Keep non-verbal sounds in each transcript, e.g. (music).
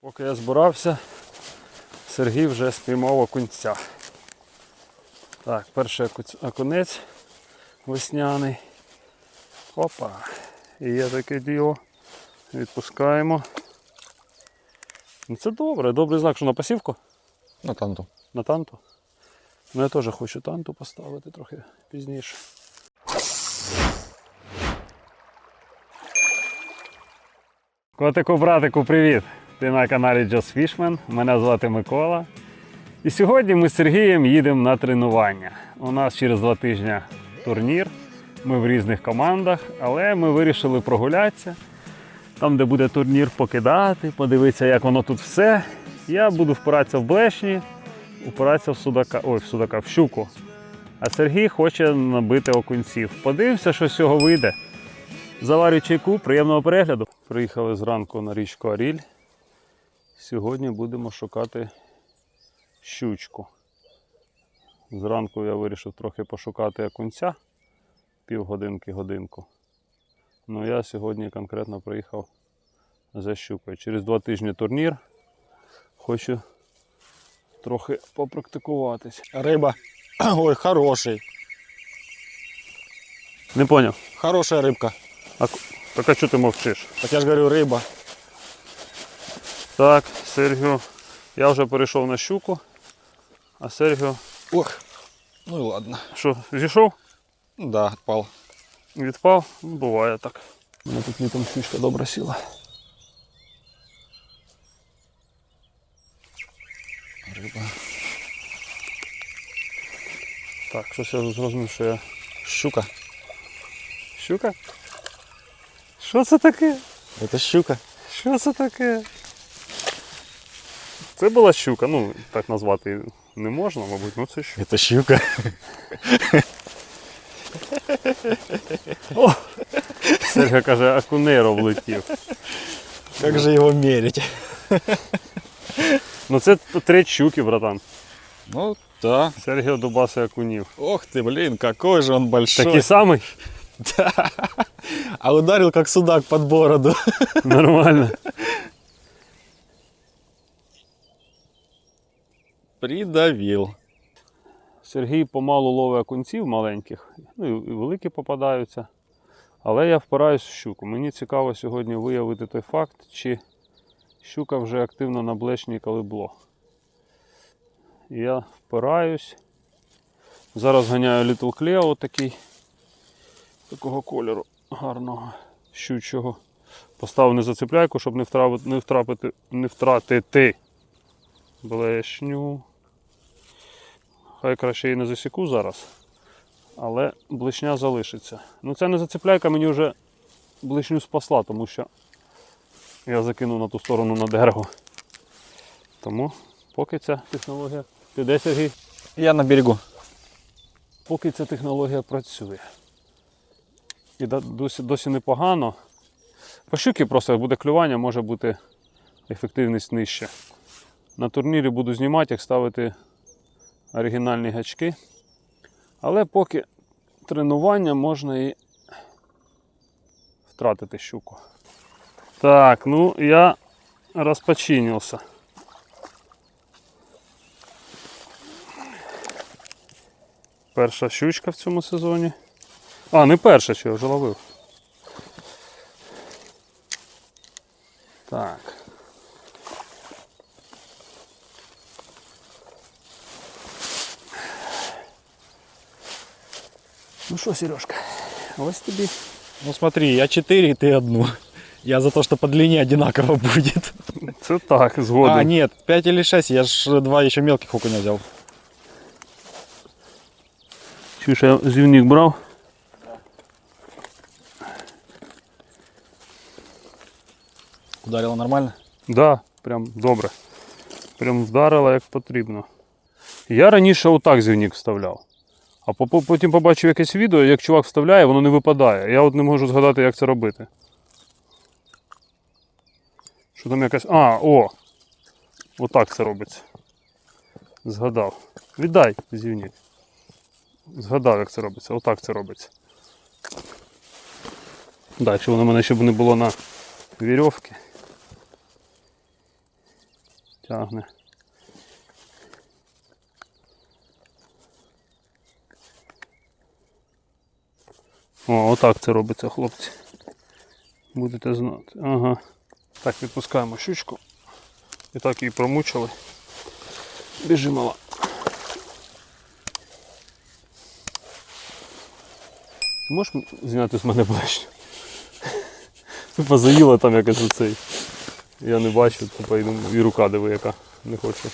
Поки я збирався, Сергій вже спіймав окунця. Так, перший оку- окунець весняний. Опа. І є таке діло. Відпускаємо. Ну це добре, добрий знак, що на пасівку? На танту. На танту. Ну я теж хочу танту поставити трохи пізніше. Котику, братику, привіт! Ти на каналі Just Fishman. Мене звати Микола. І сьогодні ми з Сергієм їдемо на тренування. У нас через два тижні турнір. Ми в різних командах, але ми вирішили прогулятися. Там, де буде турнір, покидати, подивитися, як воно тут все. Я буду впиратися в блешні, упиратися в судака, ой, в судака, в щуку. А Сергій хоче набити окунців. Подивимося, що з цього вийде. Заварю чайку, приємного перегляду. Приїхали зранку на річку Аріль. Сьогодні будемо шукати щучку. Зранку я вирішив трохи пошукати окунця півгодинки годинку. Ну я сьогодні конкретно приїхав за щукою. Через два тижні турнір. Хочу трохи попрактикуватись. Рыба. (clears throat) Ой, хороший. Не поняв. Хорошая рыбка. А, к- так а чого ти мовчиш? Так я же говорю, рыба. Так, Сергію, я вже перейшов на щуку. А Сергію, Ох. Ну и ладно. що, зійшов? Да, отпал. Відпав? Ну, буває так. У мене тут літом щучка добре сіла. Рыба. Так, щось я зрозумів, що я. Щука. Щука? Що це таке? Это щука. Що це таке? Це була щука, ну так назвати не можна, мабуть, ну це щука. Это щука. О! Серга каже, акунейро влетів. Как же его мерить? Ну це треть щуки, братан. Ну да. Сергій Дубаси акунів. Ох ты, блин, какой же он большой. Такий самий? Да. А ударил как судак под бороду. Нормально. Придавил. Сергій помалу ловить окунців маленьких, ну і великі попадаються. Але я впираюсь в щуку. Мені цікаво сьогодні виявити той факт, чи щука вже активно на блешні калибло. Я впираюсь. Зараз ганяю Little Cleo такий, такого кольору гарного, щучого. Поставив не зацепляйку, щоб не втрапити, не втрапити, не втратити блешню. Хай краще її не засіку зараз, але блишня залишиться. Ну ця не зацепляйка мені вже блишню спасла, тому що я закинув на ту сторону на дерево. Тому поки ця технологія. Ти де Сергій? Я на берегу. Поки ця технологія працює. І досі, досі непогано. По щуки просто як буде клювання, може бути ефективність нижча. На турнірі буду знімати, як ставити оригінальні гачки. Але поки тренування можна і втратити щуку. Так, ну я розпочинився. Перша щучка в цьому сезоні. А, не перша, що я вже ловив. Так. Ну що, Сережка, ось тобі. Ну смотри, я 4, ты одну. Я за то, что по длине одинаково будет. Це так, згоден. А, нет, 5 или 6, я ж два еще мелких окуня взял. Чуєш, я зівник брав? Ударило нормально? Да, прям добре. Прям вдарила як потрібно. Я раніше отак зівник вставляв. А по- по- потім побачив якесь відео, як чувак вставляє, воно не випадає. Я от не можу згадати, як це робити. Що там якась. А, о! Отак це робиться. Згадав. Віддай зівник. Згадав, як це робиться. Отак це робиться. Далі воно в мене щоб не було на вірьовки. Тягне. О, отак це робиться, хлопці. Будете знати. Ага. Так, відпускаємо щучку. І так її промучили. Біжи мала. Ти можеш зняти з мене блешню? Тупо заїла там якось оцей. Я не бачу, тупо і, думаю, і рука диви яка. Не хочу.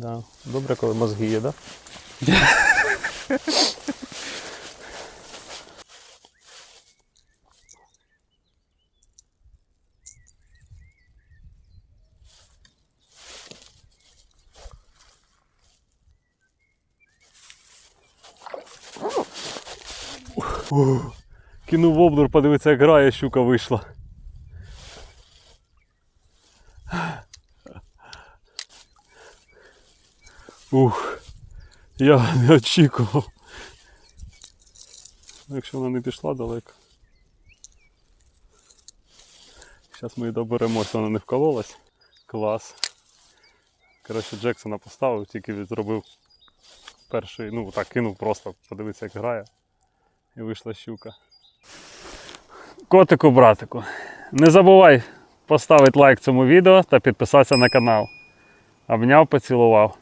Да. Добре, коли мозги є, так? Да? Кинув воблер, подивитися, як грає, щука вийшла. Ух, я не очікував. Якщо вона не пішла далеко. Зараз ми її доберемося, вона не вкололась. Клас. Коротше, Джексона поставив, тільки він зробив перший, ну так кинув просто, подивитися, як грає. І вийшла щука. Котику, братику, не забувай поставити лайк цьому відео та підписатися на канал. Обняв, поцілував.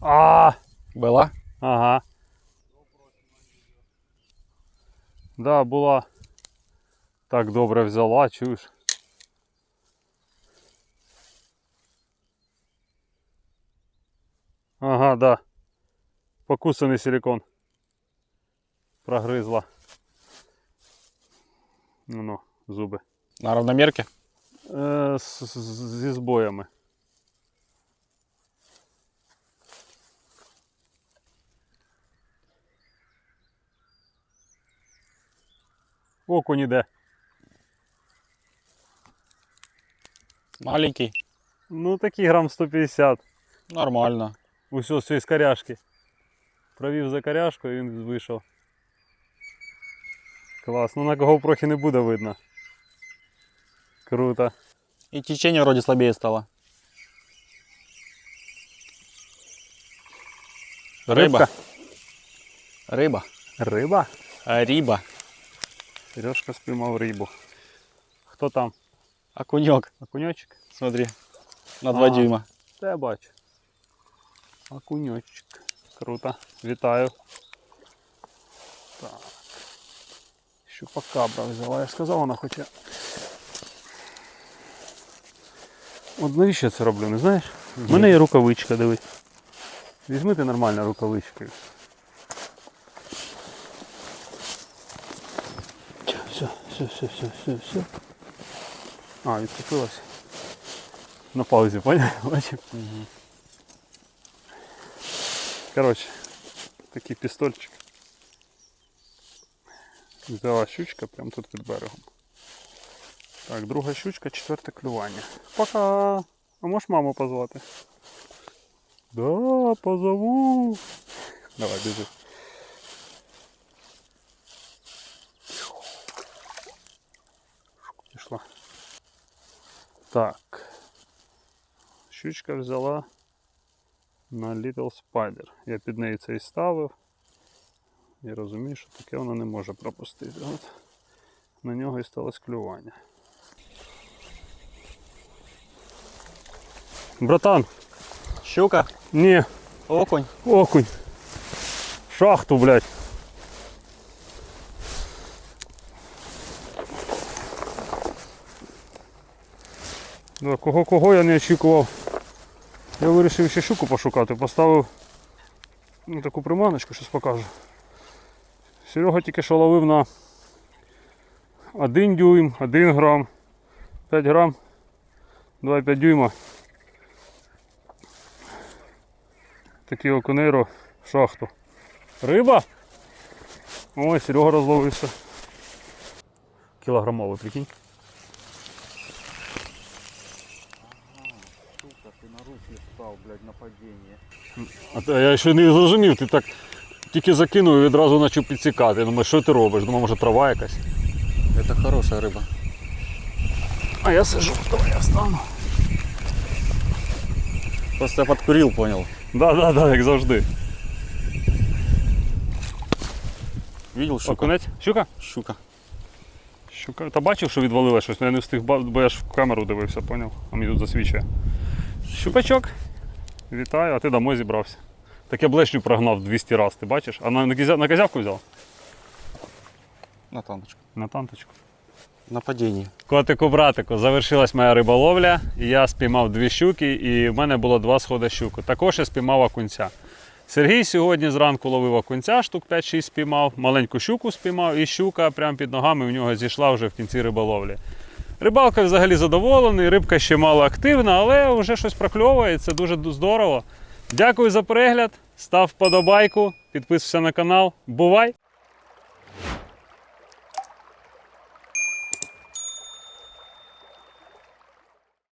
А, Была? ага. Да, була. Так добре взяла, чуєш. Ага, да. Покусаний силикон. Прогризла. Ну, ну, зуби. На равномерке? Е, з, з- зі збоями. Окунь іде. Маленький. Ну такий грам 150. Нормально. Усьо з коряшки. Провів за коряшку і він вийшов. Клас. Ну на кого прохи не буде видно. Круто. И течение вроде слабее стало. Рибка. Рыба. Риба? А, Риба. Сережка спіймав рибу. Хто там? Окунек. Окуньочок? Смотри. На 2 А. дюйма. Та я бачу. Окуньочок. Круто. Вітаю. Так. Щупакабра взяла. Я ж сказав, вона хоче. От навіщо я це роблю, не знаєш? У мене є рукавичка, дивись. Візьми ти нормально рукавичкою. Все, все, все, все, все, все. А, відцепилась. На паузі, поняв? (laughs) Бачив? Мгм. Коротше, такий пістольчик. Взяла щучка прямо тут під берегом. Так, друга щучка, четверте клювання. Пока. А можеш маму позвати? Да, позову. Давай, біжи. Так. Щучка взяла на Little Spider. Я під неї це і ставив. Я розумію, що таке вона не може пропустити. От на нього і сталося клювання. Братан, Щука. ні, Окунь. окунь. Шахту, блядь. Да, кого кого я не очікував. Я вирішив ще щуку пошукати, поставив ну, таку приманочку, щось покажу. Серега тільки що ловив на 1 дюйм, 1 грам, 5 грам. 2,5 дюйма. Такий окунейро в шахту. Риба? Ой, Серега розловився. Кілограмовий, прикинь. Нападение. А то я ще не зрозумів, ти так тільки закинув і відразу почав підсікати. Я думаю, що ти робиш? Думаю, може трава якась. Это хорошая рыба. А я сижу, давай я встану. Просто я подкурил, понял. Да, да, да, як завжди. Видел щука? Окунець? Щука? Щука. Щука. Та бачив, що відвалило щось, але я не встиг, бо я ж в камеру дивився, поняв? А мені тут засвічує. Щупачок. Вітаю, а ти домой зібрався. Так я блешню прогнав 200 разів, ти бачиш? А на, на, козявку взяв? На таночку. На танточку. Нападение. Котику братику, завершилась моя риболовля, я спіймав дві щуки, і в мене було два сходи щуки. Також я спіймав окунця. Сергій сьогодні зранку ловив окунця, штук 5-6 спіймав, маленьку щуку спіймав, і щука прямо під ногами в нього зійшла вже в кінці риболовлі. Рибалка взагалі задоволений, рибка ще мало активна, але вже щось прокльовує, це дуже здорово. Дякую за перегляд, став вподобайку, підписуйся на канал. Бувай!